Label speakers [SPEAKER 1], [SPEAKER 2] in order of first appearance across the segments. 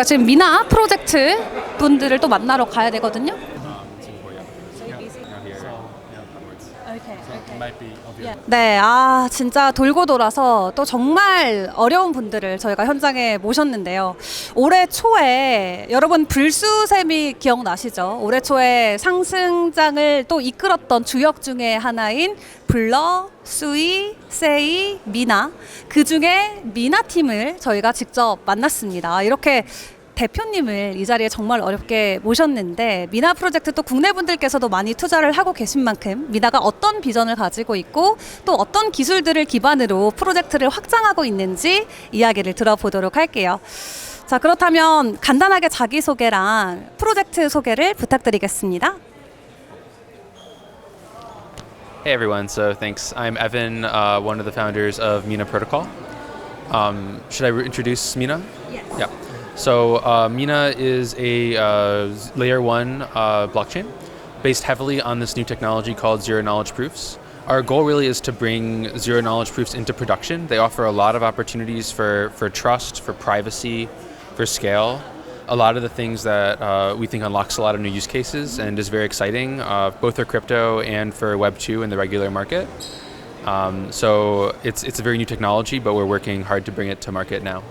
[SPEAKER 1] 저희가 지금 미나 프로젝트 분들을 또 만나러 가야 되거든요. 네, 아 진짜 돌고 돌아서 또 정말 어려운 분들을 저희가 현장에 모셨는데요. 올해 초에 여러분 불수샘이 기억나시죠? 올해 초에 상승장을 또 이끌었던 주역 중에 하나인 블러, 수이, 세이, 미나 그 중에 미나 팀을 저희가 직접 만났습니다. 이렇게 대표님을 이 자리에 정말 어렵게 모셨는데 미나 프로젝트 또 국내 분들께서도 많이 투자를 하고 계신 만큼 미나가 어떤 비전을 가지고 있고 또 어떤 기술들을 기반으로 프로젝트를 확장하고 있는지 이야기를 들어보도록 할게요. 자 그렇다면 간단하게 자기 소개랑 프로젝트 소개를 부탁드리겠습니다.
[SPEAKER 2] Hey everyone, so thanks. I'm Evan, uh, one of the founders of Mina Protocol. Um, should I introduce Mina?
[SPEAKER 1] Yes.
[SPEAKER 2] Yeah. So uh, Mina is a uh, layer one uh, blockchain based heavily on this new technology called zero knowledge proofs. Our goal really is to bring zero knowledge proofs into production. They offer a lot of opportunities for, for trust, for privacy, for scale. A lot of the things that uh, we think unlocks a lot of new use cases and is very exciting, uh, both for crypto and for Web 2 in the regular market. Um, so it's, it's a very new technology, but we're working hard to bring it to market now.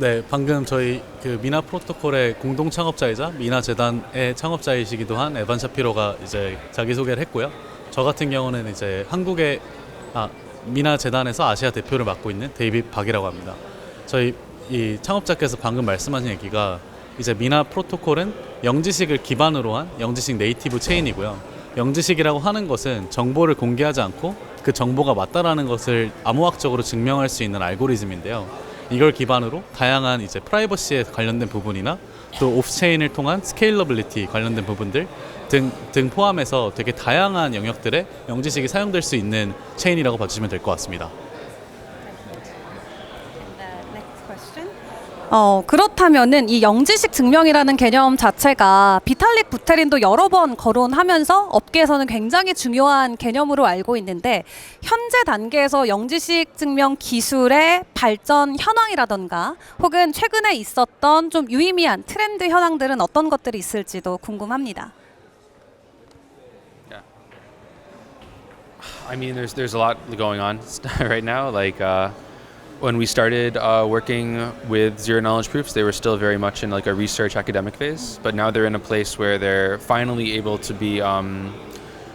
[SPEAKER 3] 네, 방금 저희 그 미나 프로토콜의 공동 창업자이자 미나 재단의 창업자이시기도 한 에반 샤피로가 이제 자기 소개를 했고요. 저 같은 경우는 이제 한국의 아, 미나 재단에서 아시아 대표를 맡고 있는 데이빗 박이라고 합니다. 저희 이 창업자께서 방금 말씀하신 얘기가 이제 미나 프로토콜은 영지식을 기반으로 한 영지식 네이티브 체인이고요. 영지식이라고 하는 것은 정보를 공개하지 않고 그 정보가 맞다라는 것을 암호학적으로 증명할 수 있는 알고리즘인데요. 이걸 기반으로 다양한 이제 프라이버시에 관련된 부분이나 또 오프체인을 통한 스케일러빌리티 관련된 부분들 등, 등 포함해서 되게 다양한 영역들에 영지식이 사용될 수 있는 체인이라고 봐주시면 될 것 같습니다.
[SPEAKER 1] 어, 그렇다면은 이 영지식 증명이라는 개념 자체가 비탈릭 부테린도 여러 번 거론하면서 업계에서는 굉장히 중요한 개념으로 알고 있는데 현재 단계에서 영지식 증명 기술의 발전 현황이라던가 혹은 최근에 있었던 좀 유의미한 트렌드 현황들은 어떤 것들이 있을지도 궁금합니다.
[SPEAKER 2] I mean, there's there's a lot going on right now. Like uh, when we started uh, working with zero knowledge proofs, they were still very much in like a research academic phase. But now they're in a place where they're finally able to be um,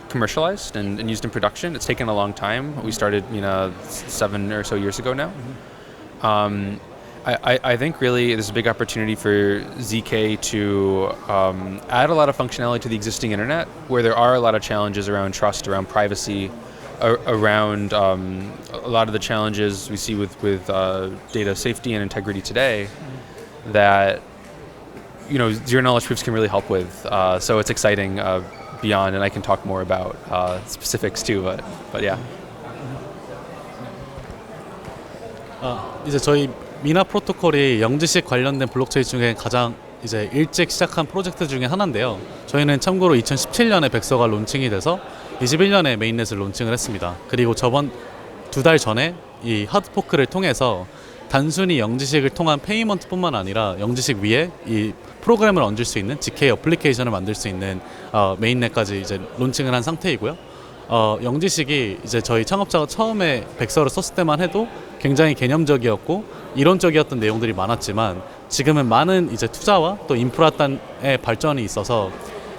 [SPEAKER 2] commercialized and, and used in production. It's taken a long time. We started, you know, seven or so years ago now. Um, I, I, I think really there's a big opportunity for ZK to um, add a lot of functionality to the existing internet, where there are a lot of challenges around trust, around privacy, around um, a lot of the challenges we see with with uh, data safety and integrity today. That you know zero knowledge proofs can really help with. Uh, so it's exciting uh, beyond, and I can talk more about uh, specifics too. But but yeah.
[SPEAKER 3] 아, 이제 저희 미나 프로토콜이 영지식 관련된 블록체인 중에 가장 이제 일찍 시작한 프로젝트 중에 하나인데요. 저희는 참고로 2017년에 백서가 론칭이 돼서 21년에 메인넷을 론칭을 했습니다. 그리고 저번 두 달 전에 이 하드포크를 통해서 단순히 영지식을 통한 페이먼트뿐만 아니라 영지식 위에 이 프로그램을 얹을 수 있는 GK 어플리케이션을 만들 수 있는 어, 메인넷까지 이제 론칭을 한 상태이고요. 어, 영지식이 이제 저희 창업자가 처음에 백서를 썼을 때만 해도 굉장히 개념적이었고 이론적이었던 내용들이 많았지만 지금은 많은 이제 투자와 또 인프라 단의 발전이 있어서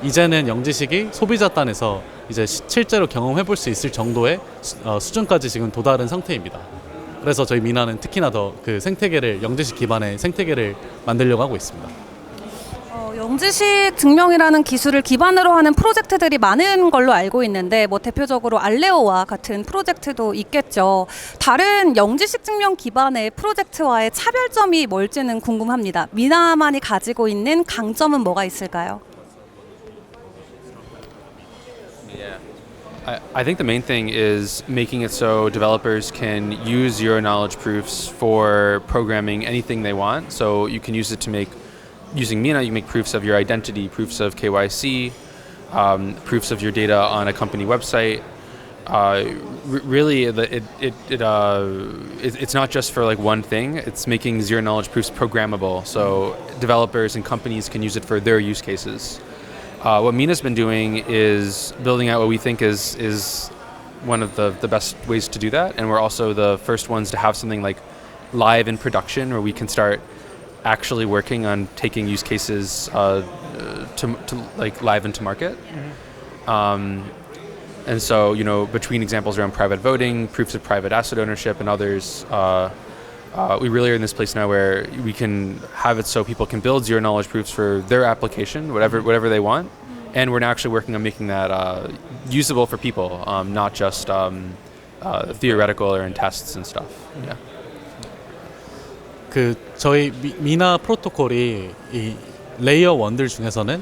[SPEAKER 3] 이제는 영지식이 소비자 단에서 이제 시- 실제로 경험해 볼 수 있을 정도의 수, 어, 수준까지 지금 도달한 상태입니다. 그래서 저희 미나는 특히나 더 그 생태계를 영지식 기반의 생태계를 만들려고 하고 있습니다.
[SPEAKER 1] 어, 영지식 증명이라는 기술을 기반으로 하는 프로젝트들이 많은 걸로 알고 있는데 뭐 대표적으로 알레오와 같은 프로젝트도 있겠죠. 다른 영지식 증명 기반의 프로젝트와의 차별점이 뭘지는 궁금합니다. 미나만이 가지고 있는 강점은 뭐가 있을까요?
[SPEAKER 2] I, think the main thing is making it so developers can use zero knowledge proofs for programming anything they want. So you can use it to make, using Mina, you make proofs of your identity, proofs of KYC, um, proofs of your data on a company website. Uh, r- really it it, it uh it, it's not just for like one thing it's making zero knowledge proofs programmable so developers and companies can use it for their use cases uh, what mina's been doing is building out what we think is is one of the, the best ways to do that. And we're also the first ones to have something like live in production where we can start actually working on taking use cases uh, to, to like live into market. Um, and so, you know, between examples around private voting, proofs of private asset ownership, and others, uh, uh, we really are in this place now where we can have it so people can build zero knowledge proofs for their application, whatever whatever they want, and we're now actually working on making that uh, usable for people, um, not just um, uh, theoretical or in tests and stuff. Yeah.
[SPEAKER 3] 그 저희 미, 미나 프로토콜이 이 레이어 원들 중에서는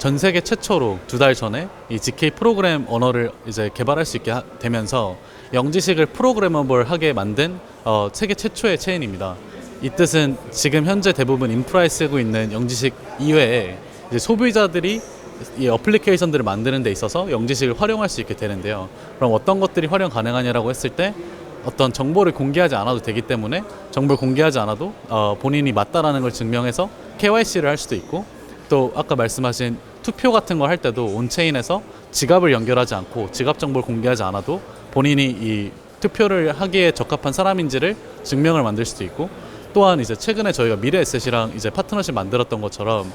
[SPEAKER 3] 전 세계 최초로 두 달 전에 이 GK 프로그램 언어를 이제 개발할 수 있게 하- 되면서 영지식을 프로그래머블하게 만든 어, 세계 최초의 체인입니다. 이 뜻은 지금 현재 대부분 인프라에 쓰고 있는 영지식 이외에 이제 소비자들이 이 어플리케이션들을 만드는 데 있어서 영지식을 활용할 수 있게 되는데요. 그럼 어떤 것들이 활용 가능하냐라고 했을 때 어떤 정보를 공개하지 않아도 되기 때문에 정보를 공개하지 않아도 어, 본인이 맞다라는 걸 증명해서 KYC를 할 수도 있고 또 아까 말씀하신 투표 같은 걸할 때도 온체인에서 지갑을 연결하지 않고 지갑 정보를 공개하지 않아도 본인이 이 투표를 하기에 적합한 사람인지를 증명을 만들 수도 있고 또한 이제 최근에 저희가 미래에셋이랑 이제 파트너십 만들었던 것처럼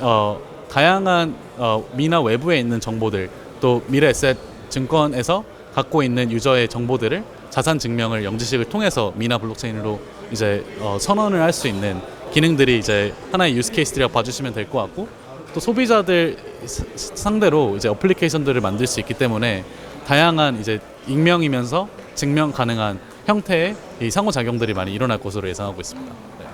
[SPEAKER 3] 어, 다양한 어, 미나 외부에 있는 정보들 또 미래에셋 증권에서 갖고 있는 유저의 정보들을 자산 증명을 영지식을 통해서 미나 블록체인으로 이제 어, 선언을 할 수 있는 기능들이 이제 하나의 유스 케이스들이라고 봐주시면 될 것 같고 또 소비자들 사- 상대로 이제 어플리케이션들을 만들 수 있기 때문에 다양한 이제 익명이면서 증명 가능한 형태의 이 상호작용들이 많이 일어날 것으로 예상하고 있습니다. 네.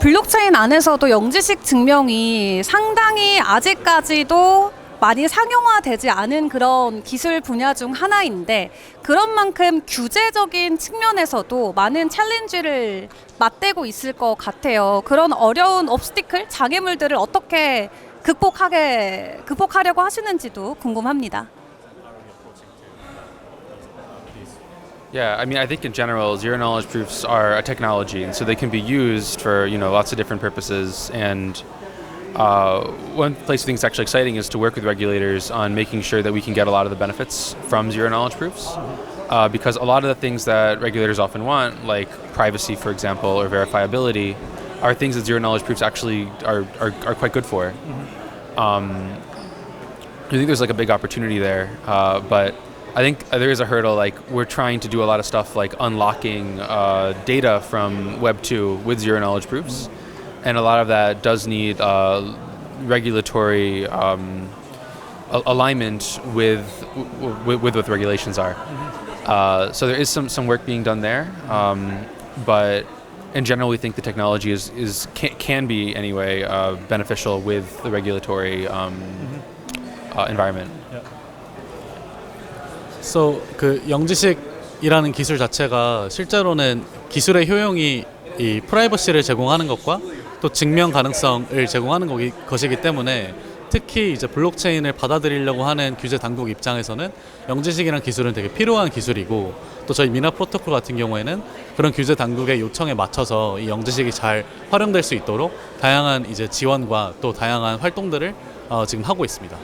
[SPEAKER 1] 블록체인 안에서도 영지식 증명이 상당히 아직까지도 많이 상용화되지 않은 그런 기술 분야 중 하나인데 그런 만큼 규제적인 측면에서도 많은 챌린지를 맞대고 있을 것 같아요. 그런 어려운 옵스티클, 장애물들을 어떻게 극복하게 극복하려고 하시는지도 궁금합니다.
[SPEAKER 2] Yeah, I mean, I think in general, zero knowledge proofs are a technology, and so they can be used for you know lots of different purposes. And uh, one place I think is actually exciting is to work with regulators on making sure that we can get a lot of the benefits from zero knowledge proofs, uh, because a lot of the things that regulators often want, like privacy, for example, or verifiability, are things that zero knowledge proofs actually are are, are quite good for. Um, I think there's like a big opportunity there, uh, but I think there is a hurdle. Like we're trying to do a lot of stuff like unlocking uh, data from Web two with zero knowledge proofs, and a lot of that does need uh, regulatory um, a- alignment with, w- w- with what the regulations are. Uh, so there is some some work being done there, um, but in general, we think the technology is is can, can be anyway uh, beneficial with the regulatory um, uh, environment.
[SPEAKER 3] So 그 영지식이라는 기술 자체가 실제로는 기술의 효용이 이 프라이버시를 제공하는 것과 또 증명 가능성을 제공하는 것이기 때문에 특히 이제 블록체인을 받아들이려고 하는 규제 당국 입장에서는 영지식이라는 기술은 되게 필요한 기술이고 또 저희 미나 프로토콜 같은 경우에는 그런 규제 당국의 요청에 맞춰서 이 영지식이 잘 활용될 수 있도록 다양한 이제 지원과 또 다양한 활동들을 어, 지금 하고 있습니다.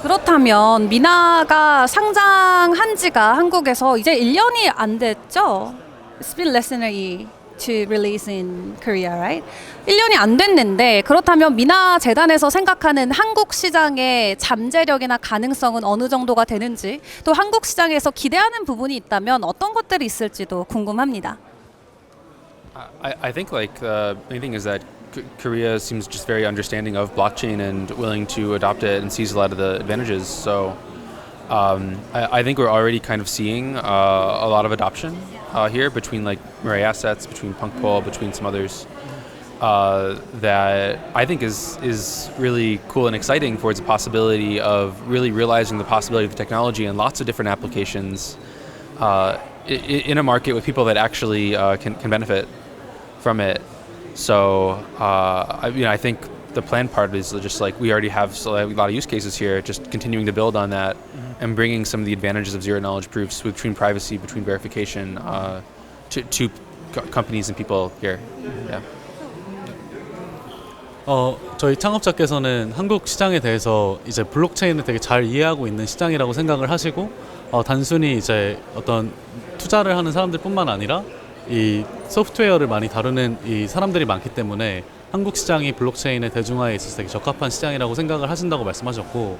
[SPEAKER 1] 그렇다면 미나가 상장한 지가 한국에서 이제 1년이 안 됐죠? Than a year to release in Korea, right? 1년이 안 됐는데 그렇다면 미나 재단에서 생각하는 한국 시장의 잠재력이나 가능성은 어느 정도가 되는지 또 한국 시장에서 기대하는 부분이 있다면 어떤 것들이 있을지도 궁금합니다.
[SPEAKER 2] I, I think like the main thing is that Korea seems just very understanding of blockchain and willing to adopt it and sees a lot of the advantages. So um, I, I think we're already kind of seeing uh, a lot of adoption uh, here between like Mirai Assets, between Punkpol, between some others. Uh, that I think is is really cool and exciting towards the possibility of really realizing the possibility of the technology and lots of different applications uh, in a market with people that actually uh, can, can benefit from it. So uh, I, you know, I think the plan part is just like we already have a lot of use cases here. Just continuing to build on that and bringing some of the advantages of zero knowledge proofs between privacy, between verification, uh, to to co- companies and people here. Yeah.
[SPEAKER 3] 어, 저희 창업자께서는 한국 시장에 대해서 이제 블록체인을 되게 잘 이해하고 있는 시장이라고 생각을 하시고 어, 단순히 이제 어떤 투자를 하는 사람들뿐만 아니라 이 소프트웨어를 많이 다루는 이 사람들이 많기 때문에 한국 시장이 블록체인의 대중화에 있어서 되게 적합한 시장이라고 생각을 하신다고 말씀하셨고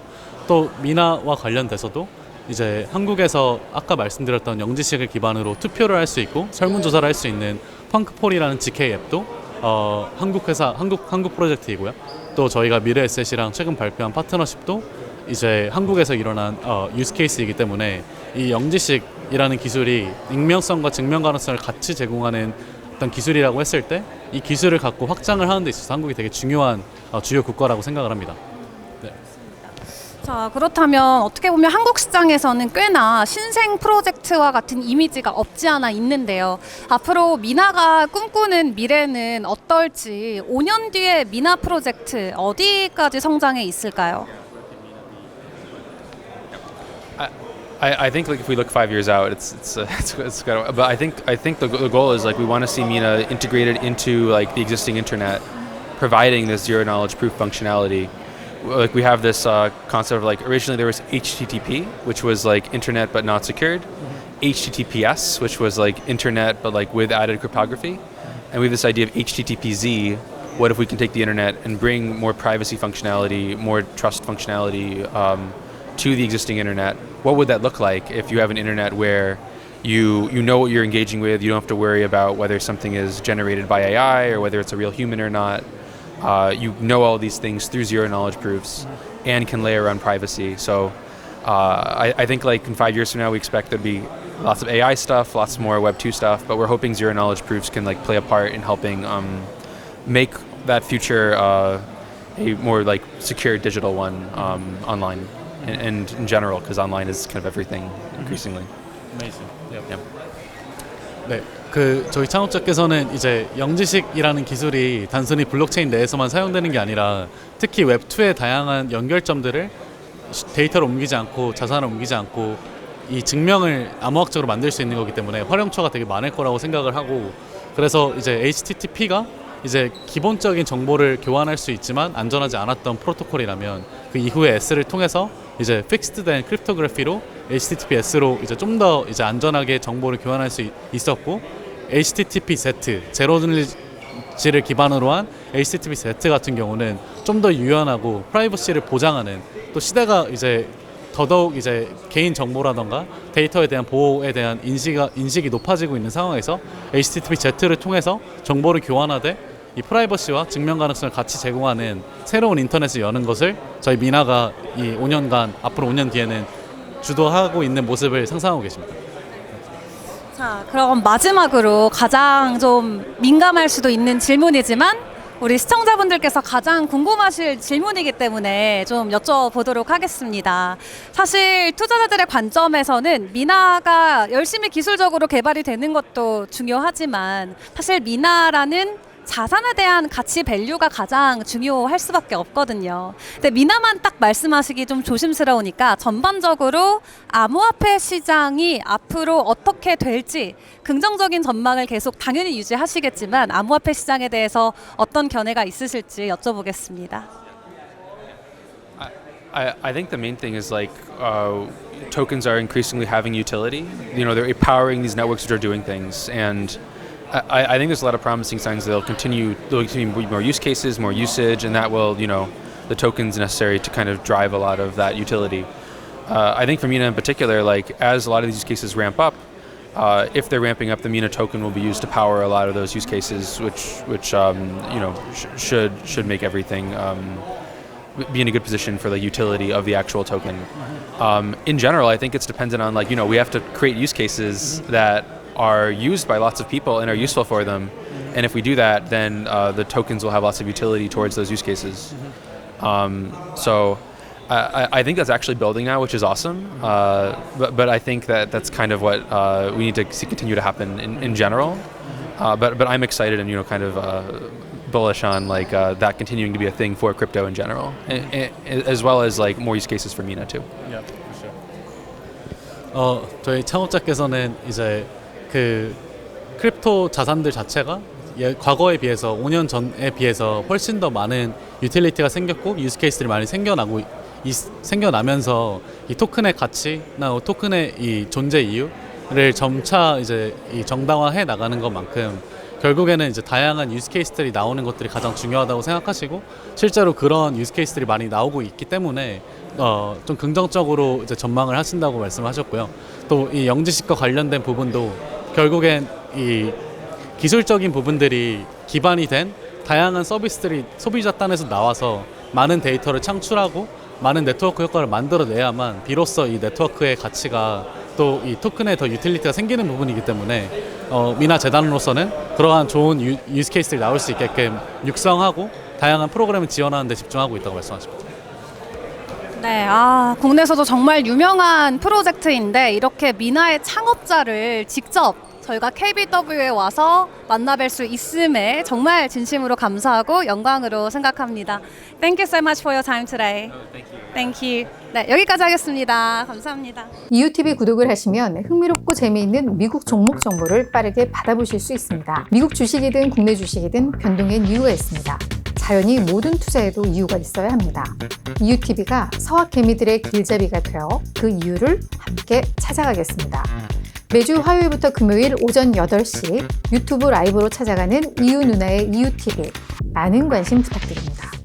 [SPEAKER 3] 또 미나와 관련돼서도 이제 한국에서 아까 말씀드렸던 영지식을 기반으로 투표를 할 수 있고 설문조사를 할 수 있는 펑크폴이라는 GK 앱도 어, 한국 회사 한국 한국 프로젝트이고요. 또 저희가 미래에셋이랑 최근 발표한 파트너십도 이제 한국에서 일어난 어, 유스 케이스이기 때문에 이 영지식이라는 기술이 익명성과 증명 가능성을 같이 제공하는 어떤 기술이라고 했을 때 이 기술을 갖고 확장을 하는 데 있어서 한국이 되게 중요한 어, 주요 국가라고 생각을 합니다.
[SPEAKER 1] 자, 그렇다면 어떻게 보면 한국 시장에서는 꽤나 신생 프로젝트와 같은 이미지가 없지 않아 있는데요. 앞으로 미나가 꿈꾸는 미래는 어떨지 5년 뒤에 미나 프로젝트 어디까지 성장해 있을까요?
[SPEAKER 2] I, I think like if we look five years out, it's it's uh, it's, it's got. But I think I think the, the goal is like we want to see Mina integrated into like the existing internet, providing this zero knowledge proof functionality. Like we have this uh, concept of like originally there was HTTP, which was like internet but not secured, HTTPS, which was like internet but like with added cryptography, and we have this idea of HTTPZ. What if we can take the internet and bring more privacy functionality, more trust functionality um, to the existing internet? What would that look like if you have an internet where you you know what you're engaging with, you don't have to worry about whether something is generated by AI or whether it's a real human or not. Uh, you know all these things through zero knowledge proofs and can layer on privacy. So uh, I, I think like in five years from now, we expect there'd be lots of AI stuff, lots more Web two stuff, but we're hoping zero knowledge proofs can like play a part in helping um, make that future uh, a more like secure digital one um, online and, and in general, because online is kind of everything increasingly. Yeah.
[SPEAKER 3] 네, 그 저희 창업자께서는 이제 영지식이라는 기술이 단순히 블록체인 내에서만 사용되는 게 아니라 특히 웹2의 다양한 연결점들을 시- 데이터로 옮기지 않고 자산을 옮기지 않고 이 증명을 암호학적으로 만들 수 있는 거기 때문에 활용처가 되게 많을 거라고 생각을 하고 그래서 이제 HTTP가 이제 기본적인 정보를 교환할 수 있지만 안전하지 않았던 프로토콜이라면 그 이후에 S를 통해서 이제 픽스드된 크립토그래피로 HTTPS로 이제 좀 더 이제 안전하게 정보를 교환할 수 있- 있었고 HTTP-Z 제로들리지를 기반으로 한 HTTP-Z 같은 경우는 좀 더 유연하고 프라이버시를 보장하는 또 시대가 이제 더더욱 이제 개인 정보라던가 데이터에 대한 보호에 대한 인식이, 인식이 높아지고 있는 상황에서 HTTP-Z를 통해서 정보를 교환하되 이 프라이버시와 증명 가능성을 같이 제공하는 새로운 인터넷을 여는 것을 저희 미나가 이 5년간 앞으로 5년 뒤에는 주도하고 있는 모습을 상상하고 계십니다.
[SPEAKER 1] 자, 그럼 마지막으로 가장 좀 민감할 수도 있는 질문이지만 우리 시청자분들께서 가장 궁금하실 질문이기 때문에 좀 여쭤보도록 하겠습니다. 사실 투자자들의 관점에서는 미나가 열심히 기술적으로 개발이 되는 것도 중요하지만 사실 미나라는 자산에 대한 가치 밸류가 가장 중요할 수밖에 없거든요. 근데 미나만 딱 말씀하시기 좀 조심스러우니까 전반적으로 암호화폐 시장이 앞으로 어떻게 될지 긍정적인 전망을 계속 당연히 유지하시겠지만 암호화폐 시장에 대해서 어떤 견해가 있으실지 여쭤보겠습니다.
[SPEAKER 2] I, I think the main thing is like uh, tokens are increasingly having utility. You know, they're empowering these networks which are doing things, and I, I think there's a lot of promising signs that they'll continue. There'll continue be more use cases, more usage, and that will, you know, the tokens necessary to kind of drive a lot of that utility. Uh, I think for Mina in particular, like as a lot of these use cases ramp up, uh, if they're ramping up, the Mina token will be used to power a lot of those use cases, which which um, you know sh- should should make everything. Um, be in a good position for the utility of the actual token. Um, in general, I think it's dependent on like you know we have to create use cases that are used by lots of people and are useful for them, and if we do that, then uh, the tokens will have lots of utility towards those use cases. Um, so. I, I- I think that's actually building now, which is awesome. Uh, but, but I think that that's kind of what uh, we need to see continue to happen in, in general. Uh, but but I'm excited and you know kind of uh, bullish on like uh, that continuing to be a thing for crypto in general, a- a- as well as like more use cases for Mina too.
[SPEAKER 3] 어, 저희 창업자께서는 이제 그 크립토 자산들 자체가 예, 과거에 비해서 5년 전에 비해서 훨씬 더 많은 유틸리티가 생겼고 유스 케이스들이 많이 생겨나고 이, 생겨나면서 이 토큰의 가치나 토큰의 이 존재 이유를 점차 이제 이 정당화해 나가는 것만큼 결국에는 이제 다양한 유스 케이스들이 나오는 것들이 가장 중요하다고 생각하시고 실제로 그런 유스 케이스들이 많이 나오고 있기 때문에 어, 좀 긍정적으로 이제 전망을 하신다고 말씀하셨고요. 또 이 영지식과 관련된 부분도 결국엔 이 기술적인 부분들이 기반이 된 다양한 서비스들이 소비자 단에서 나와서 많은 데이터를 창출하고 많은 네트워크 효과를 만들어내야만 비로소 이 네트워크의 가치가 또 이 토큰에 더 유틸리티가 생기는 부분이기 때문에 어, 미나 재단으로서는 그러한 좋은 유, 유스 케이스들이 나올 수 있게끔 육성하고 다양한 프로그램을 지원하는 데 집중하고 있다고 말씀하십니다.
[SPEAKER 1] 네, 아, 국내에서도 정말 유명한 프로젝트인데 이렇게 미나의 창업자를 직접 저희가 KBW에 와서 만나뵐 수 있음에 정말 진심으로 감사하고 영광으로 생각합니다. Thank you so much for your time today. Thank you. 네, 여기까지 하겠습니다. 감사합니다.
[SPEAKER 4] EUTV 구독을 하시면 흥미롭고 재미있는 미국 종목 정보를 빠르게 받아보실 수 있습니다. 미국 주식이든 국내 주식이든 변동엔 이유가 있습니다. 자연히 모든 투자에도 이유가 있어야 합니다. EUTV가 서학 개미들의 길잡이가 되어 그 이유를 함께 찾아가겠습니다. 매주 화요일부터 금요일 오전 8시 유튜브 라이브로 찾아가는 이유 누나의 EUTV 많은 관심 부탁드립니다.